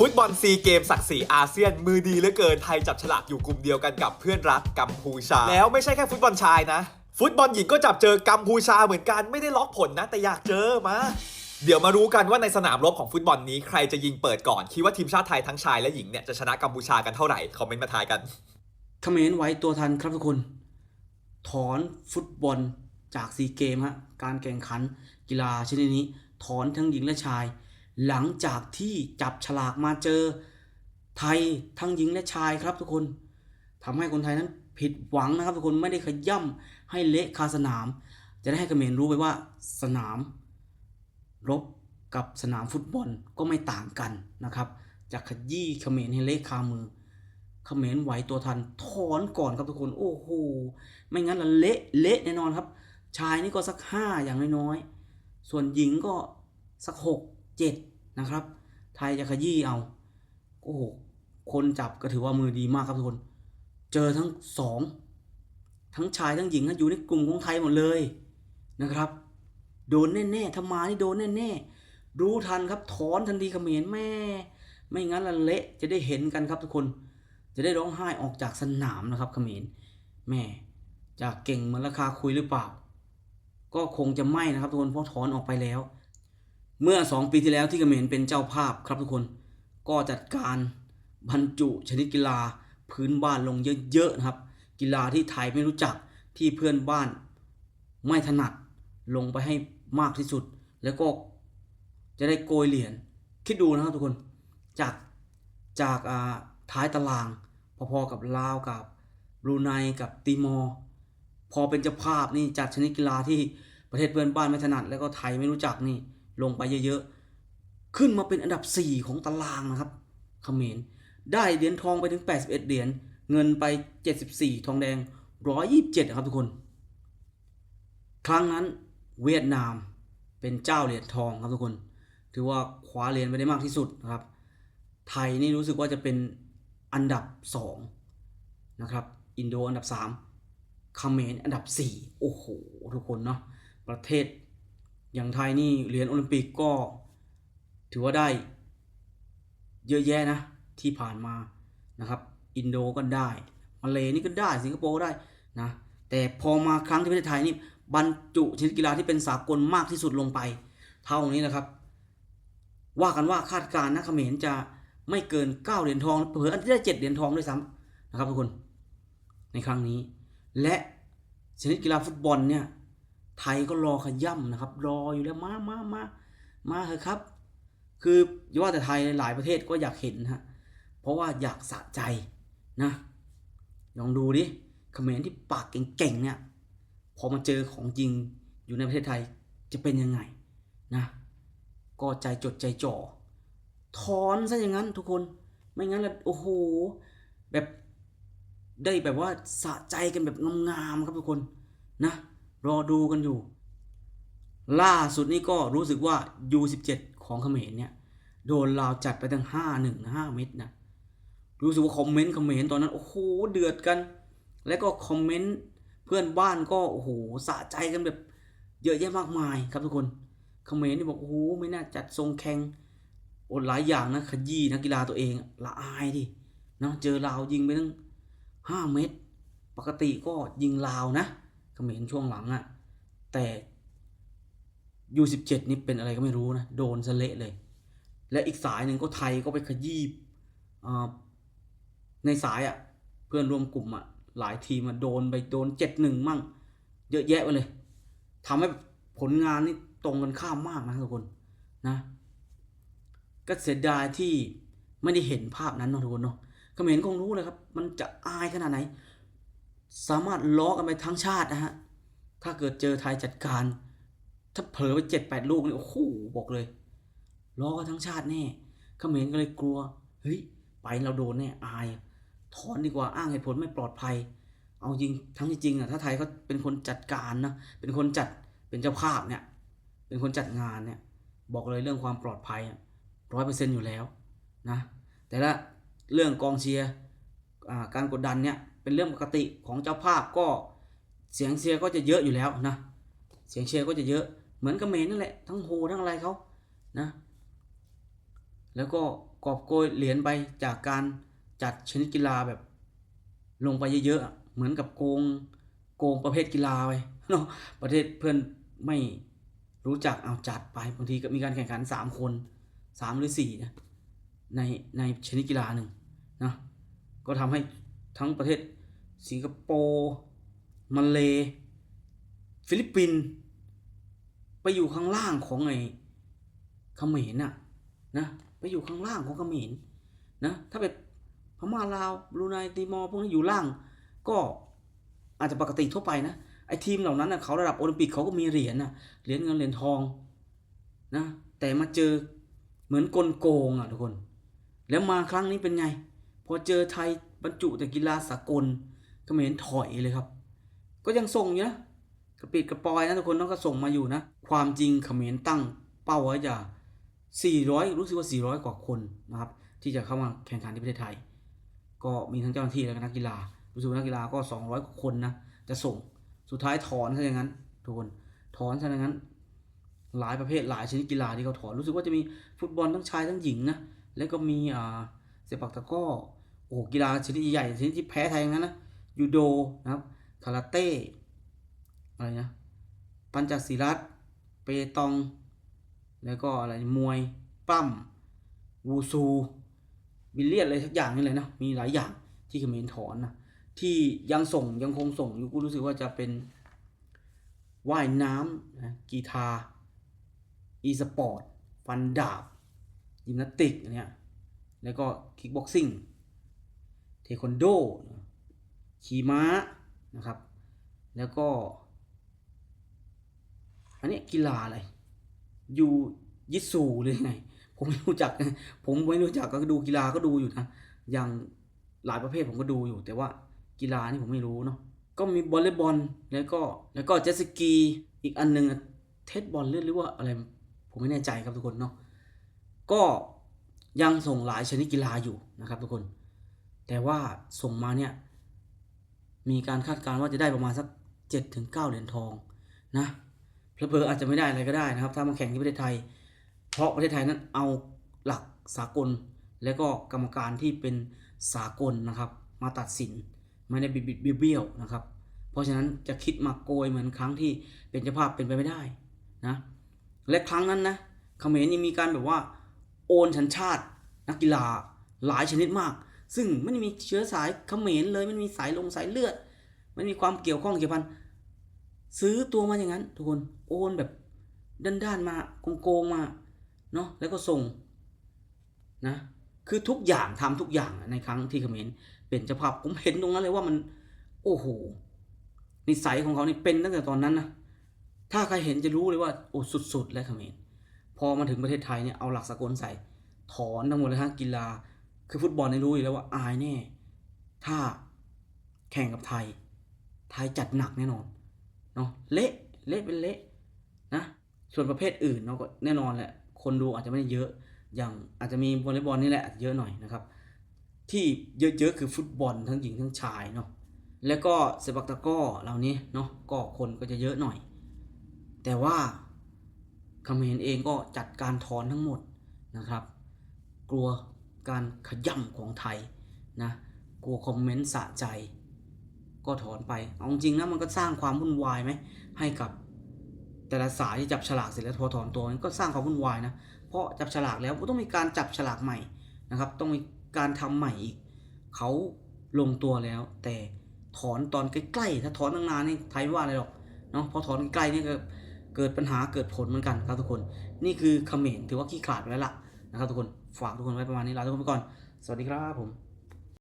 ฟุตบอลซีเกมศักดิ์ศรีอาเซียน มือดีเหลือเกินไทยจับฉลากอยู่กลุ่มเดียวกันกับเพื่อนรักกัมพูชา แล้วไม่ใช่แค่ฟุตบอลชายนะ ฟุตบอลหญิงก็จับเจอกัมพูชาเหมือนกันไม่ได้ล็อกผลนะ แต่อยากเจอมา เดี๋ยวมารู้กันว่าในสนามรบของฟุตบอลนี้ใครจะยิงเปิดก่อน คิดว่าทีมชาติไทยทั้งชายและหญิงเนี่ยจะชนะกัมพูชากันเท่าไหร่คอมเมนต์มาทายกันเขมรไว้ตัวทันครับทุกคน ถอนฟุตบอลจากซีเกมฮะการแข่งขันกีฬาชนิดนี้ ถอนทั้งหญิงและชาย หลังจากที่จับฉลากมาเจอไทยทั้งหญิงและชายครับทุกคนทำให้คนไทยนั้นผิดหวังนะครับทุกคนไม่ได้ขย่ำให้เละคาสนาม จะได้ให้เขมรรู้ไปว่าสนาม รบกับสนามฟุตบอลก็ไม่ต่างกันนะครับจะขยี้เขมรให้เละคามือ เขมรไหวตัวทันถอนก่อนครับทุกคนโอ้โหไม่งั้นละเละเละแน่นอนครับ ชายนี่ก็สักห้าอย่างน้อยๆส่วนหญิงก็สักหก เจ็ดนะครับ ไทยจะขยี้เอา โอ้โห คนจับก็ถือว่ามือดีมากครับทุกคน เจอทั้งสองทั้งชายทั้งหญิงอยู่ในกลุ่มของไทยหมดเลยนะครับ โดนแน่ๆถ้ามานี่โดนแน่ๆ รู้ทันครับถอนทันทีเขมรแม่ ไม่งั้นละเละจะได้เห็นกันครับทุกคน จะได้ร้องไห้ออกจากสนามนะครับเขมรแม่จะเก่งเหมือนราคาคุยหรือเปล่า ก็คงจะไม่นะครับทุกคนเพราะถอนออกไปแล้ว เมื่อ 2 ปีที่แล้วที่เขมรเป็นเจ้าภาพครับทุกคน ก็จัดการบรรจุชนิดกีฬาพื้นบ้านลงเยอะๆนะครับ กีฬาที่ไทยไม่รู้จักที่เพื่อนบ้านไม่ถนัดลงไปให้มากที่สุด แล้วก็จะได้โกยเหรียญคิดดูนะครับทุกคนจากจากอ่าท้ายตาราง พอๆกับลาวกับบรูไนกับติมอร์พอเป็นเจ้าภาพนี่จัดชนิดกีฬาที่ประเทศเพื่อนบ้านไม่ถนัด แล้วก็ไทยไม่รู้จักนี่ ลงไปเยอะๆ ขึ้นมาเป็นอันดับ 4 ของตารางนะครับเขมรได้เหรียญทองไปถึง 81 เหรียญเงินไป 74 ทองแดง 127 นะครับทุกคน ครั้งนั้นเวียดนามเป็นเจ้าเหรียญทองครับทุกคน ถือว่าคว้าเหรียญไปได้มากที่สุดนะครับ ไทยนี่รู้สึกว่าจะเป็นอันดับ 2 นะครับ อินโดอันดับ3เขมรอันดับ 4 โอ้โห ทุกคนเนาะประเทศ อย่างไทยนี่เหรียญโอลิมปิกก็ถือว่าได้เยอะแยะนะที่ผ่านมานะครับ อินโดก็ได้มาเลนี่ก็ได้สิงคโปร์ก็ได้นะแต่พอมาครั้งที่ประเทศไทยนี่บรรจุชนิดกีฬาที่เป็นสากลมากที่สุดลงไป เท่านี้นะครับ ว่ากันว่าคาดการณ์นะเขมรจะไม่เกิน 9 เหรียญทองเผื่ออันที่ได้ 7 เหรียญทองด้วยซ้ำนะครับทุกคนในครั้งนี้ และชนิดกีฬาฟุตบอลเนี่ย ไทยก็รอขย่ำนะครับ รออยู่แล้วมามามามาเถอะครับ คืออย่าว่าแต่ไทยหลายประเทศก็อยากเห็นฮะเพราะว่าอยากสะใจนะลองดูดิเขมรที่ปากเก่งๆเนี่ยพอมาเจอของจริงอยู่ในประเทศไทยจะเป็นยังไงนะก็ใจจดใจจ่อถอนซะอย่างนั้นทุกคนไม่งั้นละโอ้โหแบบได้แบบว่าสะใจกันแบบงามๆครับทุกคนนะ รอดูกันอยู่ ล่าสุดนี้ก็รู้สึกว่า U17 ของเขมรเนี่ย โดนลาวจัดไปตั้งห้าหนึ่งห้าเม็ดนะ รู้สึกว่าคอมเมนต์เขมรตอนนั้น โอ้โห เดือดกัน แล้วก็คอมเมนต์เพื่อนบ้านก็โอ้โหสะใจกันแบบเยอะแยะมากมายครับทุกคนเขมรนี่บอกโอ้โหไม่น่าจัดทรงแข่งอดหลายอย่างนะขยี้นักกีฬาตัวเองละอายดิเนาะเจอลาวยิงไปตั้งห้าเม็ดปกติก็ยิงลาวนะ เขมรช่วงหลังอะแต่ยูสิบเจ็ดนี่เป็นอะไรก็ไม่รู้นะ โดนสะเละเลย และอีกสายหนึ่งก็ไทยก็ไปขยี้ในสายอะเพื่อนร่วมกลุ่มอะหลายทีมอะโดนไปโดนเจ็ดหนึ่งมั่ง เยอะแยะไปเลยทำให้ผลงานนี่ตรงกันข้ามมากนะทุกคนนะก็เสียดายที่ไม่ได้เห็นภาพนั้นนะทุกคนเนาะเขมรคงรู้เลยครับ มันจะอายขนาดไหน สามารถล้อกันไปทั้งชาตินะฮะ ถ้าเกิดเจอไทยจัดการ ถ้าเผลอไปเจ็ดแปดลูกนี่โอ้โหบอกเลย ล้อกันทั้งชาติแน่เขมรก็เลยกลัว เฮ้ย ไปเราโดนแน่อาย ถอนดีกว่าอ้างเหตุผลไม่ปลอดภัย เอาจริงทั้งจริงอะถ้าไทยเขาเป็นคนจัดการนะ เป็นคนจัด เป็นเจ้าภาพเนี่ย เป็นคนจัดงานเนี่ย บอกเลยเรื่องความปลอดภัยร้อยเปอร์เซ็นต์อยู่แล้วนะ แต่ละเรื่องกองเชียร์การกดดันเนี่ย เป็นเรื่องปกติของเจ้าภาพก็เสียงเชียร์ก็จะเยอะอยู่แล้วนะ เสียงเชียร์ก็จะเยอะเหมือนกับเมรนั่นแหละทั้งโฮทั้งอะไรเขานะแล้วก็กอบโกยเหรียญไปจากการจัดชนิดกีฬาแบบลงไปเยอะๆเหมือนกับโกงโกงประเภทกีฬาไปเนาะประเทศเพื่อนไม่รู้จักเอาจัดไปบางทีก็มีการแข่งขันสามคนสามหรือสี่นะในในชนิดกีฬาหนึ่งนะก็ทำให้ทั้งประเทศ สิงคโปร์มาเล ฟิลิปปินส์ไปอยู่ข้างล่างของไอ้เขมรน่ะนะไปอยู่ข้างล่างของเขมรนะถ้าแบบพม่าลาวบรูไนตีมอร์พวกนี้อยู่ล่าง ก็อาจจะปกติทั่วไปนะไอ้ทีมเหล่านั้นนะเขาระดับโอลิมปิกเขาก็มีเหรียญนะเหรียญเงินเหรียญทองนะแต่มาเจอเหมือนกลโกงอะทุกคน แล้วมาครั้งนี้เป็นไง พอเจอไทยบรรจุแต่กีฬาสากล เขมรถอยเลยครับ ก็ยังส่งอยู่นะกระปิดกระปอยนะทุกคนต้องก็ส่งมาอยู่นะ ความจริงเขมรตั้งเป้าไว้จะ 400 รู้สึกว่า 400 กว่าคนนะครับ ที่จะเข้ามาแข่งขันที่ประเทศไทย ก็มีทั้งเจ้าหน้าที่และนักกีฬา รู้สึกว่านักกีฬาก็ 200 กว่าคนนะ จะส่ง สุดท้ายถอนซะอย่างนั้น ทุกคน ถอนซะอย่างนั้น หลายประเภทหลายชนิดกีฬาที่เขาถอน รู้สึกว่าจะมีฟุตบอลทั้งชายทั้งหญิงนะ แล้วก็มีอ่าเซปักตะก้อ โอ้โห กีฬาชนิดใหญ่ชนิดที่แพ้ไทยอย่างนั้นนะ ยูโดนะครับคาราเต้อะไรนะปัญจศิรัตน์เปตอง แล้วก็อะไรมวยปั้มวูซูบิลเลียนอะไรสักอย่างนี่เลยนะมีหลายอย่างที่เขมรถอนนะที่ยังส่งยังคงส่งอยู่กูรู้สึกว่าจะเป็นว่ายน้ำนะกีฬาอีสปอร์ตฟันดาบ ยิมนาสติกเนี้ยแล้วก็คิกบ็อกซิ่ง เทควันโด ขี่ม้านะครับ แล้วก็ อันนี้กีฬาอะไร ยูยิสูหรือไง ผมไม่รู้จักนะผมไม่รู้จักก็ดูกีฬาก็ดูอยู่นะ อย่างหลายประเภทผมก็ดูอยู่ แต่ว่ากีฬานี่ผมไม่รู้เนาะ ก็มีวอลเลย์บอล แล้วก็แล้วก็เจ็ตสกี อีกอันหนึ่งเทสบอลหรือว่าอะไร ผมไม่แน่ใจครับทุกคนเนาะ ก็ยังส่งหลายชนิดกีฬาอยู่นะครับทุกคน แต่ว่าส่งมาเนี่ย มีการคาดการณ์ว่าจะได้ประมาณสัก7จ็ถึงเเหรียญทองนะเพลอๆออาจจะไม่ได้อะไรก็ได้นะครับ ถ้ามาแข่งที่ประเทศไทย เพราะประเทศไทยนั้นเอาหลักสากล และก็กรรมการที่เป็นสากลนะครับ มาตัดสินไม่ได้บิดบิดเบี้ยวๆนะครับ เพราะฉะนั้นจะคิดมาโกยเหมือนครั้งที่เป็นเจ้าภาพเป็นไปไม่ได้นะและครั้งนั้นนะเขมรยังมีการแบบว่าโอนสัญชาตินักกีฬาหลายชนิดมาก ซึ่งไม่ได้มีเชื้อสายเขมรเลยไม่มีสายลงสายเลือดไม่มีความเกี่ยวข้องเกี่ยวพันซื้อตัวมาอย่างนั้น ทุกคนโอนแบบด้านๆมาโกงๆมาเนาะแล้วก็ส่งนะคือทุกอย่างทำทุกอย่างในครั้งที่เขมรเป็นเจ้าภาพผมเห็นตรงนั้นเลยว่ามัน โอ้โหนิสัยของเขานี่เป็นตั้งแต่ตอนนั้นนะถ้าใครเห็นจะรู้เลยว่าโอ้สุดๆแล้วเขมรพอมาถึงประเทศไทยเนี่ยเอาหลักสากลใส่ถอนทั้งหมดเลยฮะกีฬา คือฟุตบอลในรู้อยู่แล้วว่าอายแน่ ถ้าแข่งกับไทย ไทยจัดหนักแน่นอนเนาะเละเละเป็นเละนะส่วนประเภทอื่นเนาะก็แน่นอนแหละ คนดูอาจจะไม่ได้เยอะ อย่างอาจจะมีวอลเลย์บอลนี่แหละเยอะหน่อยนะครับ ที่เยอะๆคือฟุตบอลทั้งหญิงทั้งชายเนาะแล้วก็เซปักตะก้อเหล่านี้เนาะก็คนก็จะเยอะหน่อย แต่ว่าคำเขมรเองก็จัดการถอนทั้งหมดนะครับ กลัว การขย่ำของไทยนะกลัวคอมเมนต์สะใจ ก็ถอนไป เอาจริงนะมันก็สร้างความวุ่นวายไหมให้กับแต่ละสายที่จับฉลากเสร็จแล้วพอถอนตัวมันก็สร้างความวุ่นวายนะ เพราะจับฉลากแล้วก็ต้องมีการจับฉลากใหม่นะครับ ต้องมีการทำใหม่อีก เขาลงตัวแล้ว แต่ถอนตอนใกล้ๆ ถ้าถอนนานๆนี่ไทยไม่ว่าอะไรหรอกเนาะพอถอนใกล้ๆนี่ก็เกิดปัญหาเกิดผลเหมือนกันครับทุกคน นี่คือเขมรถือว่าขี้ขลาดไปแล้วล่ะนะครับทุกคน ฝากทุกคนไว้ประมาณนี้ลาทุกคนไปก่อน สวัสดีครับผม